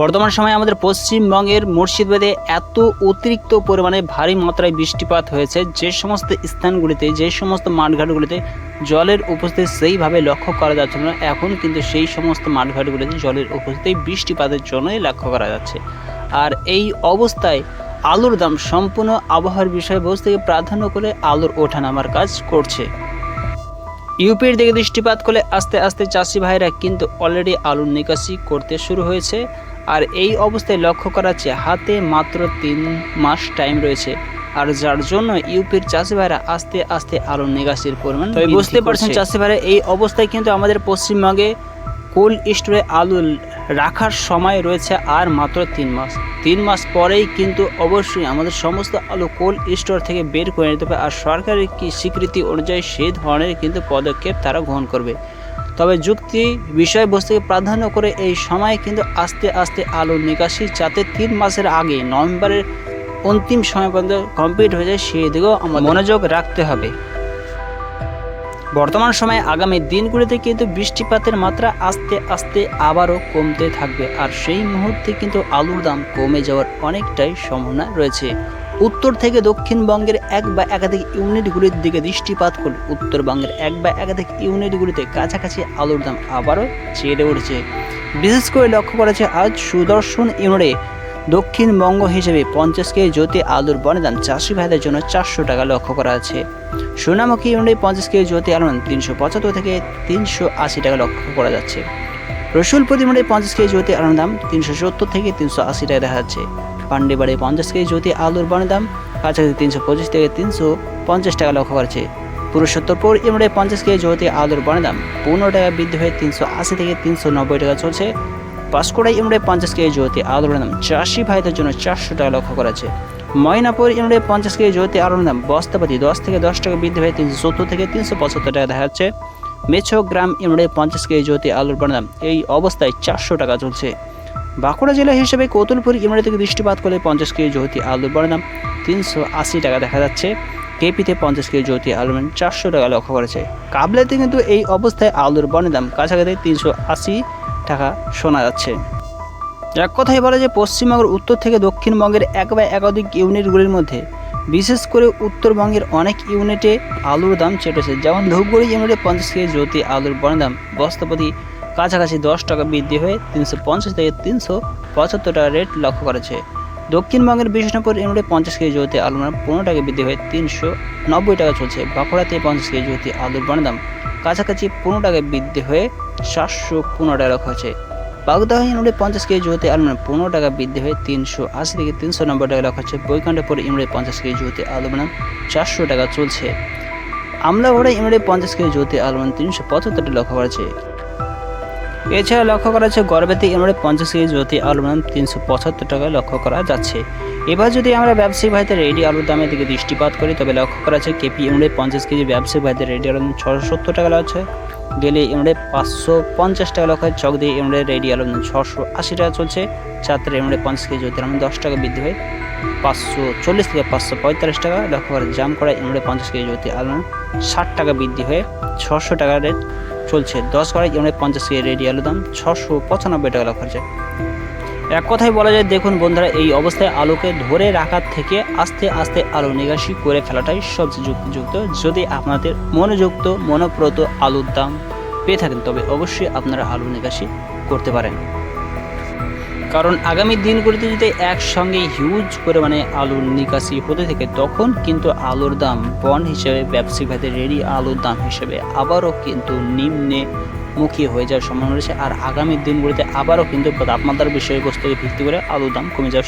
বর্তমান সময়ে আমাদের পশ্চিমবঙ্গের মুর্শিদাবাদে এত অতিরিক্ত পরিমাণে ভারী মাত্রায় বৃষ্টিপাত হয়েছে, যে সমস্ত স্থানগুলিতে, যে সমস্ত মাঠঘাটগুলিতে জলের উপস্থিতি সেইভাবে লক্ষ্য করা যাচ্ছে না। এখন কিন্তু সেই সমস্ত মাঠঘাটগুলিতে জলের উপস্থিতি বৃষ্টিপাতের জন্যই লক্ষ্য করা যাচ্ছে। আর এই অবস্থায় আলুর দাম সম্পূর্ণ আবহাওয়ার বিষয়বস্তুকে প্রাধান্য করে আলুর ওঠানামার কাজ করছে। ইউপির দিকে দৃষ্টিপাত করলে আস্তে আস্তে চাষি ভাইরা কিন্তু অলরেডি আলুর নিকাশি করতে শুরু হয়েছে। আর এই অবস্থায় লক্ষ্য করা যাচ্ছে হাতে মাত্র তিন মাস টাইম রয়েছে। আর যার জন্য ইউপির চাষি ভাইরা আস্তে আস্তে আলুর নিকাশির পরিমাণ তবে বুঝতে পারছেন চাষি ভাইরা এই অবস্থায় কিন্তু আমাদের পশ্চিমবঙ্গে কোল্ড স্টোরে আলু রাখার সময় রয়েছে আর মাত্র তিন মাস। তিন মাস পরেই কিন্তু অবশ্যই আমাদের সমস্ত আলু কোল্ড স্টোর থেকে বের করে নিতে হবে। আর সরকারের কি স্বীকৃতি অনুযায়ী সেই ধরনের কিন্তু পদক্ষেপ তারা গ্রহণ করবে। তবে যুক্তি বিষয়বস্তুকে প্রাধান্য করে এই সময় কিন্তু আস্তে আস্তে আলু নিকাশি যাতে তিন মাসের আগে নভেম্বরের অন্তিম সময় পর্যন্ত কমপ্লিট হয়ে যায়, সেই দিকেও আমাদের মনোযোগ রাখতে হবে। বর্তমান সময়ে আগামী দিনগুলিতে কিন্তু বৃষ্টিপাতের মাত্রা আস্তে আস্তে আবারও কমতে থাকবে, আর সেই মুহূর্তে কিন্তু আলুর দাম কমে যাওয়ার অনেকটাই সম্ভাবনা রয়েছে। উত্তর থেকে দক্ষিণবঙ্গের এক বা একাধিক ইউনিটগুলির দিকে দৃষ্টিপাত করলে উত্তরবঙ্গের এক বা একাধিক ইউনিটগুলিতে কাছাকাছি আলুর দাম আবারও চেড়ে উঠেছে। বিশেষ করে লক্ষ্য করেছে আজ সুদর্শন ইউনিটে দক্ষিণবঙ্গ হিসেবে পঞ্চাশ কেজি জ্যোতি আলুর বনের চাষি ভাইদের জন্য চারশো টাকা লক্ষ্য করা আছে সোনামুখী ইউনিটে পঞ্চাশ কেজি জ্যোতি দাম তিনশো পঁচাত্তর থেকে তিনশো আশি টাকা লক্ষ্য করা যাচ্ছে। রসুলপুর ইউনিটে পঞ্চাশ কেজি জ্যোতি আলুর দাম তিনশো সত্তর থেকে তিনশো আশি টাকা দেখা যাচ্ছে। পান্ডেবাড়ি পঞ্চাশ কেজি জ্যোতি আলুর বনের দাম কাছাকাছি তিনশো পঁচিশ থেকে তিনশো পঞ্চাশ টাকা লক্ষ্য করেছে। পুরুষোত্তরপুর ইউনিটে পঞ্চাশ কেজি জ্যোতি আলুর বনের দাম পনেরো টাকা বৃদ্ধি হয়ে তিনশো আশি থেকে তিনশো নব্বই টাকা চলছে। পাঁশকুড়া ইউনিটে পঞ্চাশ কেজি জ্যোতি আলুর দাম চাষি ভাইদের জন্য চারশো টাকা লক্ষ্য করা আছে ময়নাপুর ইউনিটে পঞ্চাশ কেজি জ্যোতি আলুর দাম বস্তাপাতি দশ থেকে দশ টাকা বৃদ্ধি হয়ে তিনশো সত্তর থেকে তিনশো পঁচাত্তর টাকা দেখা যাচ্ছে। মেছো গ্রাম ইউনিটে পঞ্চাশ কেজি জ্যোতি আলুর দাম এই অবস্থায় চারশো টাকা চলছে। বাঁকুড়া জেলা হিসেবে কতুলপুর ইউনিট থেকে দৃষ্টিপাত করলে পঞ্চাশ কেজি জ্যোতি আলুর দাম তিনশো আশি টাকা দেখা যাচ্ছে। কেপিতে পঞ্চাশ কেজি জ্যোতি আলুর দাম চারশো টাকা লক্ষ্য করেছে। কাবলাতে কিন্তু এই অবস্থায় আলুর বনের দাম কাছাকাছি তিনশো আশি টাকা শোনা যাচ্ছে। এক কথাই বলা যে পশ্চিমবঙ্গের উত্তর থেকে দক্ষিণবঙ্গের এক বা একাধিক ইউনিটগুলির মধ্যে, বিশেষ করে উত্তরবঙ্গের অনেক ইউনিটে আলুর দাম চেটেছে যেমন ধূপগুড়ি ইউনিটে পঞ্চাশ কেজি জ্যোতি আলুর বনের দাম বস্তাপতি কাছাকাছি দশ টাকা বৃদ্ধি হয়ে তিনশো পঞ্চাশ থেকে তিনশো পঁচাত্তর টাকা রেট লক্ষ্য করেছে। দক্ষিণবঙ্গের বিষ্ণুপুর ইউনিটে পঞ্চাশ কেজি জ্যোতি আলুর পনেরো টাকা বৃদ্ধি হয়ে তিনশো নব্বই টাকা চলছে। বাঁকুড়াতে পঞ্চাশ কেজি জ্যোতি আলুর বনের দাম কাছাকাছি পনেরো টাকা বৃদ্ধি হয়ে চারশো পনেরো টাকা লক্ষ্য হয়েছে বাগদাহ ইউনিটে পঞ্চাশ কেজি জ্যোতি আলুর দাম পনেরো টাকা বৃদ্ধি হয়ে তিনশো আশি থেকে তিনশো নব্বই টাকা লক্ষ্য হচ্ছে বৈকুণ্ঠপুর ইউনিটে পঞ্চাশ কেজি জ্যোতি আলুর দাম চারশো টাকা চলছে। আমলাগড়া ইউনিটে পঞ্চাশ কেজি জ্যোতি আলুর দাম তিনশো পঁচাত্তরটি লক্ষ্য করেছে। এছাড়া লক্ষ্য করা যাচ্ছে গর্ভবতী ইউনিটে পঞ্চাশ কেজি জ্যোতি আলুর দাম তিনশো পঁচাত্তর টাকায় লক্ষ্য করা যাচ্ছে। এবার যদি আমরা ব্যবসায়িক ভাইদের রেডি আলুর দামের দিকে দৃষ্টিপাত করি, তবে লক্ষ্য করা যাচ্ছে কেপি ইউনিটে পঞ্চাশ কেজি ব্যবসায়িক ভাইদের রেডি আলুর দাম ছশো সত্তর টাকা আছে গেলে ইউনিটে পাঁচশো পঞ্চাশ টাকা লক্ষ্য চক দিয়ে ইউনিটে রেডি আলুর দাম ছশো আশি টাকা চলছে। চারটে ইউনিটে পঞ্চাশ কেজি জ্যোতি আলুর দশ টাকা বৃদ্ধি হয় পাঁচশো চল্লিশ থেকে পাঁচশো পঁয়তাল্লিশ টাকা লক্ষ্য করে জাম করা ইউনিটে পঞ্চাশ কেজি জ্যোতি আলুর ষাট টাকা বৃদ্ধি হয়ে ছশো টাকা রেট চলছে। দশ কড়াই ইউনিট পঞ্চাশ কেজি আলুর দাম ছশো পঁচানব্বই টাকা খরচা এক কথায় বলা যায়, দেখুন বন্ধুরা, এই অবস্থায় আলুকে ধরে রাখার থেকে আস্তে আস্তে আলু নিকাশি করে ফেলাটাই সবচেয়ে যুক্তিযুক্ত যদি আপনাদের মনোযুক্ত, মনোপ্রত আলুর দাম পেয়ে থাকেন, তবে অবশ্যই আপনারা আলু নিকাশি করতে পারেন। কারণ আগামী দিনগুলিতে যদি একসঙ্গে হিউজ পরিমাণে আলুর নিকাশি হতে থাকে, তখন কিন্তু আলুর দাম বন হিসেবে, ব্যবসায়ী ভাইদের রেডি আলুর দাম হিসেবে আবারও কিন্তু নিম্নে মুখী হয়ে যাওয়ার সম্ভাবনা রয়েছে। আর আগামী দিনগুলিতে আবারও কিন্তু তাপমাত্রার বিষয়বস্তুকে ভিত্তি করে আলুর দাম কমে যাওয়ার